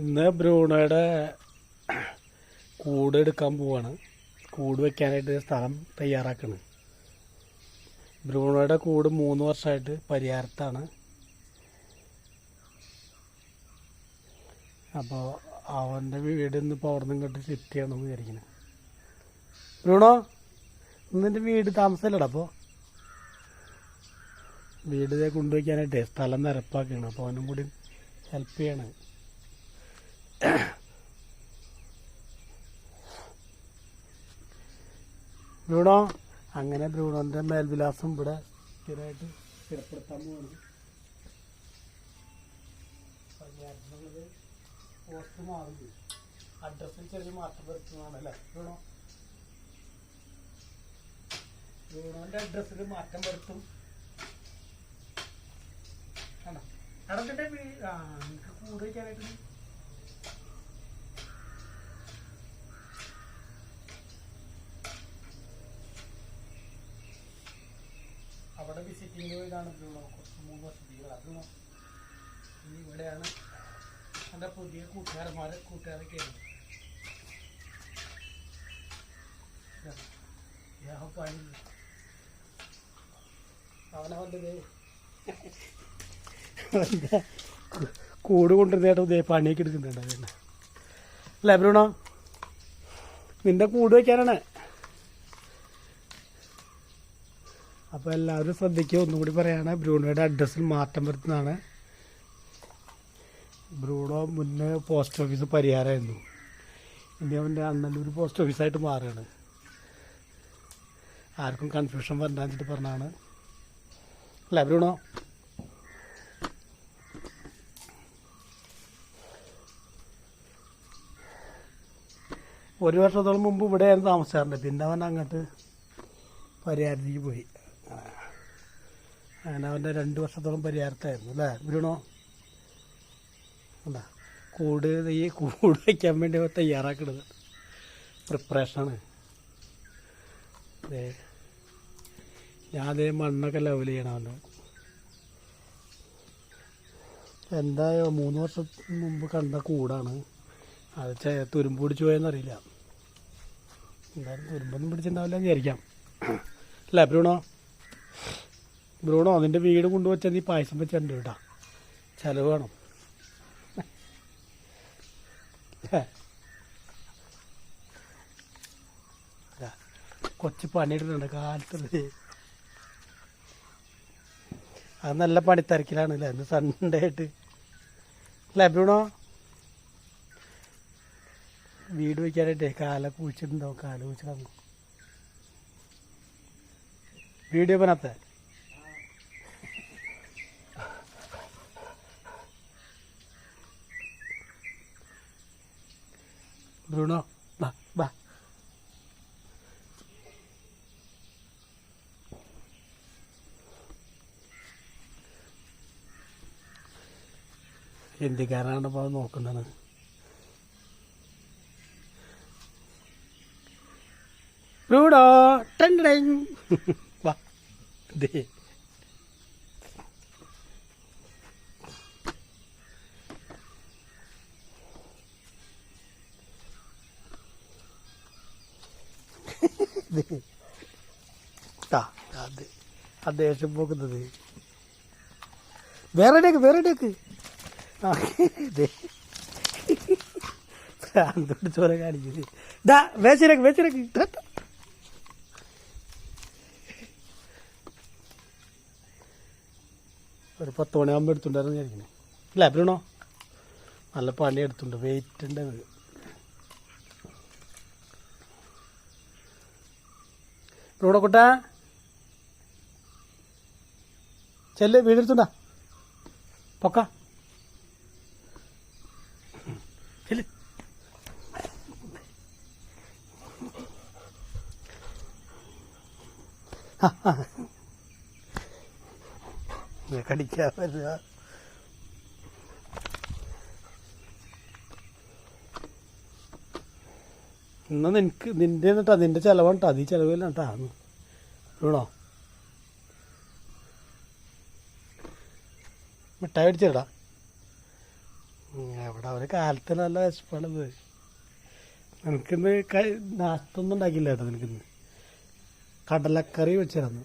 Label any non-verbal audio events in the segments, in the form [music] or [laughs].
ഇന്ന് ബ്രൂണോയുടെ കൂട് എടുക്കാൻ പോവാണ്. കൂട് വെക്കാനായിട്ട് സ്ഥലം തയ്യാറാക്കണം. ബ്രൂണോയുടെ കൂട് മൂന്ന് വർഷമായിട്ട് പരിഹാരത്താണ് അപ്പോൾ അവന്റെ വീട് ഇന്നിപ്പോൾ അവിടെ നിന്ന് ഇങ്ങോട്ട് ഷിഫ്റ്റ് ചെയ്യണമെന്ന് വിചാരിക്കുന്നത് ബ്രൂണോ ഇന്നിന്റെ വീട് താമസമല്ലടാ അപ്പോൾ വീട് കൊണ്ടുവയ്ക്കാനായിട്ട് സ്ഥലം നിരപ്പാക്കണം അപ്പോൾ അവനും കൂടി ഹെൽപ്പ് ചെയ്യണം. [coughs] ബ്രൂണോ? അങ്ങനെ ബ്രൂണോന്റെ മേൽവിലാസം ഇവിടെ സ്ഥിരമായിട്ട് സ്ഥിരപ്പെടുത്താൻ പോകുന്നു പോസ്റ്റ് മാറി അഡ്രസ്സിൽ ചെറിയ മാറ്റം വരുത്തുന്നതാണല്ലേ? ബ്രൂണോ? ബ്രൂണോന്റെ അഡ്രസ്സിൽ മാറ്റം വരുത്തും. കണ്ടോ? ആ എനിക്ക് കൂടുതൽ വയ്ക്കാനായിട്ട് അവിടെ വിസിറ്റിംഗ് കുറച്ച് മൂന്ന് വസതികൾ അതുമോ ഇനി ഇവിടെയാണ് എന്റെ പുതിയ കൂട്ടുകാരന്മാരെ കൂട്ടുകാരൊക്കെ പണി അവനവന്റെ കൂട് കൊണ്ടുവന്നിട്ട് ഇതേ പണിയൊക്കെ എടുക്കുന്നുണ്ട് അല്ലേ ബ്രൂണോ നിന്റെ കൂട് വയ്ക്കാനാണ് അപ്പോൾ എല്ലാവരും ശ്രദ്ധിക്കുക. ഒന്നുകൂടി പറയാണ് ബ്രൂണോയുടെ അഡ്രസ്സിൽ മാറ്റം വരുത്തുന്നതാണ്. ബ്രൂണോ മുന്നേ പോസ്റ്റ് ഓഫീസ് പരിഹാരമായിരുന്നു. ഇനി അവന്റെ അണ്ണല്ലൂർ പോസ്റ്റ് ഓഫീസായിട്ട് മാറുകയാണ്. ആർക്കും കൺഫ്യൂഷൻ വരണ്ടെന്നിട്ട് പറഞ്ഞാണ് അല്ലേ ബ്രൂണോ? ഒരു വർഷത്തോളം മുമ്പ് ഇവിടെയായിരുന്നു താമസിച്ചാറുണ്ട് പിന്നെ അവൻ അങ്ങോട്ട് പരിഹാരത്തേക്ക് പോയി. അങ്ങനെ അവന്റെ രണ്ട് വർഷത്തോളം പരിഹാരത്തായിരുന്നു അല്ലേ? ബ്രൂണോ? അല്ല കൂട് ഈ കൂട് വയ്ക്കാൻ വേണ്ടി അവ തയ്യാറാക്കണത്. പ്രിപ്പറേഷനാണ്. അതെ ഞാൻ അതേ മണ്ണൊക്കെ ലെവൽ ചെയ്യണം അവന്റെ. എന്തായോ മൂന്ന് വർഷം മുമ്പ് കണ്ട കൂടാണ്. അത് ചെ തുരുമ്പ് പിടിച്ചു പോയെന്നറിയില്ല. എന്തായാലും തുരുമ്പൊന്നും പിടിച്ചിട്ടുണ്ടാവില്ല വിചാരിക്കാം. അല്ലേ ബ്രൂണോ? ബ്രൂണോ അതിന്റെ വീട് കൊണ്ടുവച്ചാൽ നീ പായസം വെച്ചിട്ടുണ്ട് കേട്ടാ. ചിലവ് വേണം. കൊച്ചു പണിയിടുന്നുണ്ട് കാലത്ത് അത് നല്ല പണിത്തിരക്കിലാണ് അല്ലേ ഇന്ന് സൺഡേ ആയിട്ട്. അല്ലേ ബ്രൂണോ? വീട് വയ്ക്കാനായിട്ടേ കാല കുഴിച്ചിട്ടുണ്ടാവും കാല പൂച്ചിടാൻ വീഡിയോ പനത്തെ ബ്രൂണോ va, va. എന്തിക്കാരാണ് ഇപ്പോൾ നോക്കുന്നത് ബ്രൂഡോ ടൺ. വാ ദേ ദാ, അത് ആ ദേഷ്യം പോക്കുന്നത് വേറെ ഇടേക്ക് വേറെ ഇടേക്ക് ആ അങ്ങോട്ട് ചോര കാണിക്കുന്നത് ദാ വേച്ചിരക്ക് വേച്ചിരക്ക് ഒരു പത്ത് മണിയാകുമ്പോൾ എടുത്തുണ്ടായിരുന്നു വിചാരിക്കണേ അല്ലേ ബ്രൂണോ നല്ല പണി എടുത്തുണ്ട് വെയിറ്റ് ഉണ്ട് അത് ബ്രൂണോ കുട്ടാ? ചെല്ല് വീടെടുത്തുണ്ടാ. പൊക്ക. ചെല്ല്. കടിക്കാൻ പറ്റുക എന്നാ നിനക്ക് നിന്റെ കേട്ടാ നിന്റെ ചിലവാണ് കേട്ടോ അതീ ചെലവില്ല കേട്ടാ വീണോ മിഠായി അടിച്ചിടാ എവിടെ അവർ കാലത്ത് നല്ല വിശപ്പാണത്. നിനക്കിന്ന് നാശത്തൊന്നും ഉണ്ടാക്കില്ല കേട്ടോ നിനക്കിന്ന്. കടലക്കറി വെച്ചിരുന്നു.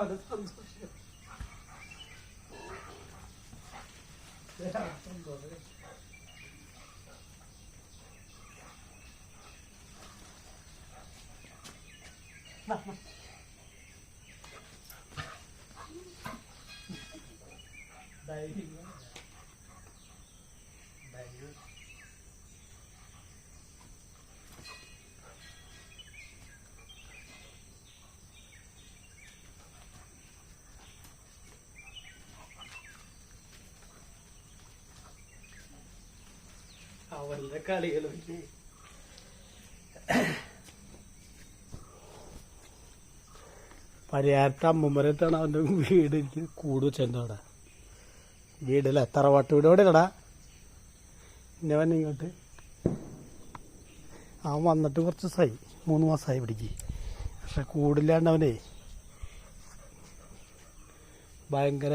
Ah, that's some. Yeah, that's [laughs] അവരുടെ കളികളും പരിഹാരത്തെ അമ്മമ്മരത്താണ് അവന്റെ വീട് എനിക്ക് കൂട് വെച്ചെന്റെ അവിടെ. എത്ര തറവാട്ട് വീട് എവിടെ ഇല്ലടാ. എന്നെ വന്നെ ഇങ്ങോട്ട്. അവൻ വന്നിട്ട് കുറച്ച് ദിവസമായി മൂന്ന് മാസമായി ഇവിടേക്ക്. പക്ഷെ കൂടില്ലാണ്ട് അവനെ ഭയങ്കര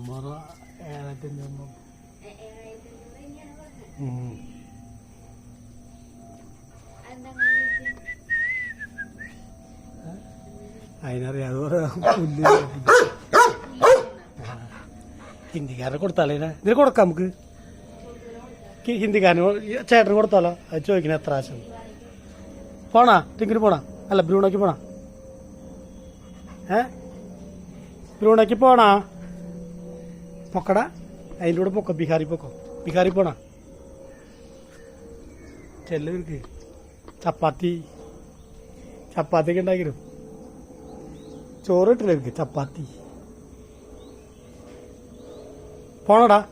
നമ്മൾ ഏഴായിരത്തി അഞ്ഞൂറ് ഉം. അതിനറിയാം അത് പറയാം പുല്ല്. ഹിന്ദിക്കാരനെ കൊടുത്താലേ ഇതിന്? കൊടുക്കാം നമുക്ക്. ഹിന്ദിക്കാരന് ചേട്ടന് കൊടുത്താലോ? അത് ചോദിക്കണ എത്ര ആശം പോണാ ടിങ്കിന് പോണാ. അല്ല ബ്രൂണോക്ക് പോണാ. ഏ? ബ്രൂണോക്ക് പോണാ. പൊക്കടാ. അതിന്റെ കൂടെ പൊക്കോ ബിഹാരി പൊക്കോ. ബിഹാരി പോണ? ചെല്ലവർക്ക് ചപ്പാത്തി ചപ്പാത്തി. ഒക്കെ ഉണ്ടാക്കിരും ചോറ് ഇവർക്ക് ചപ്പാത്തി. പോണടാ.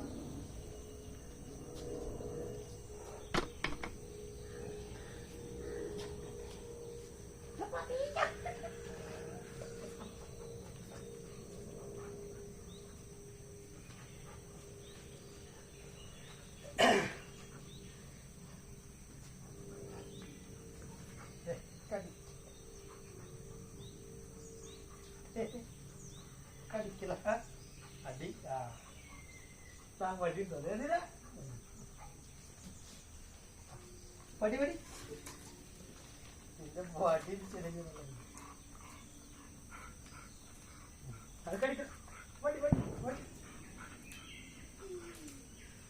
കടിക്കില്ല അടി ആ താൻ വടി ഉണ്ടോ ഇതിലാ. വടി വടി നിന്റെ വടി ചെറിയ അത് കടിക്കണം വടി വടി വടി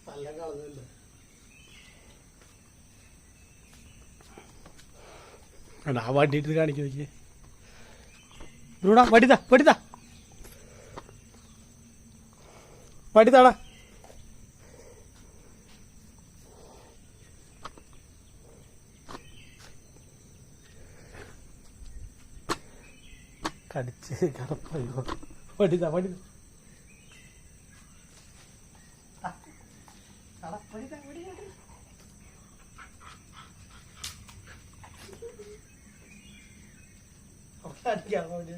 കളഞ്ഞല്ലോ എടാ ആ വടിയിട്ട് കാണിക്കും നോക്കിയേ ബ്രൂണ വടിതാ വടിതാ വടിതാടാ കടിച്ച് വടിതാ, വടി, വടി. അടിക്കാൻ വേണ്ടി